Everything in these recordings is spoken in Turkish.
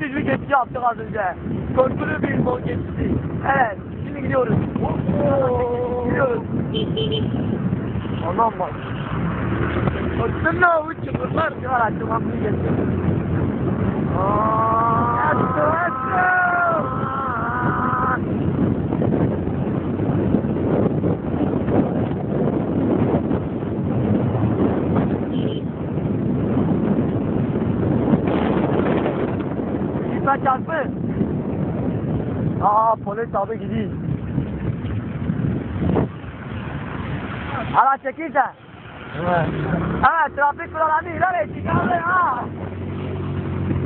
müthiş bir geçiş yaptık az önce. Korkulu bir bol geçişi. Evet, şimdi gidiyoruz. Gidiyoruz. Aman bak. Baktın ne avuç çukurlar. Açtım ben bunu geçiyorum. Lütfen çarpı. Aa polis abi gidiyor. Araç çekilse. Evet. Evet trafik kurallarını ihlal et. Çıkardı ha.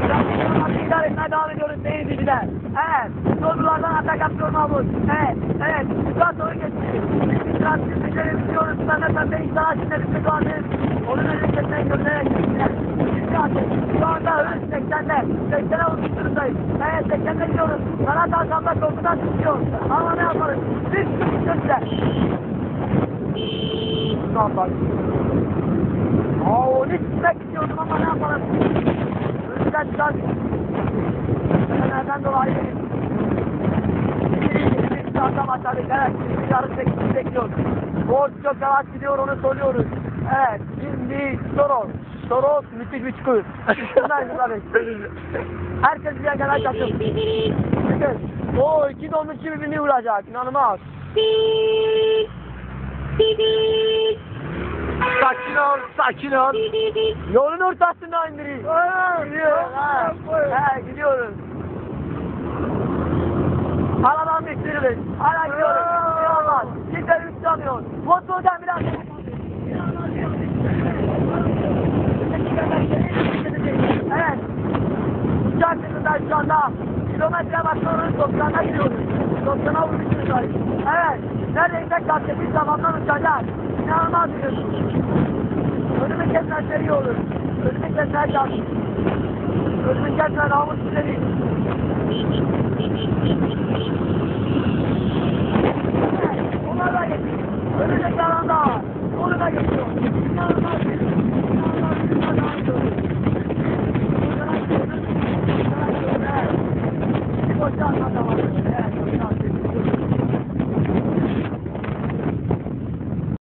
Trafik kurallarını ihlal etmeye devam ediyoruz sayın izleyiciler. Evet. Yolculardan atak yapıyor Mahmut. Evet. Evet. Yukarı doğru geçiyor. Trafik izleyicileri biliyoruz. Pembe pembe inşallah şimdi bir doğanı. Onun önüne geçmeyi görünerek artık şu anda Kanat arkamda korkudan tutuyor. Ama ne yaparız? Biz sözler. Ne yaparız? Aa, onu gitmek istiyordum ama ne yapalım? Önümden çıkan nereden dolayı bir başladık. Evet, şimdi yarın bekliyoruz. bekliyoruz. Borç çok yavaş gidiyor, onu soruyoruz. Evet, şimdi Soros. Soros müthiş bir çukur. Şundan tabii. Herkes bir yana takım. Bakın, o iki domuz gibi birbirini vuracak, inanılmaz. Sakin ol, sakin ol. Yolun ortasında. Ha, ha, gidiyoruz. Aradan bitiririz. Hala gidiyoruz. İnanılmaz. Kimse üç alıyor. Motordan biraz. Anda kilometre bakıyoruz. 90'a gidiyoruz. 90'a vurmuşuz. Evet. Neredeyse kalktık zamandan uçacak. İnanılmaz bir hız. Önümü kesmezler iyi olur. Önümü kesmezler lazım. Önümü kesmezler namus güzeli.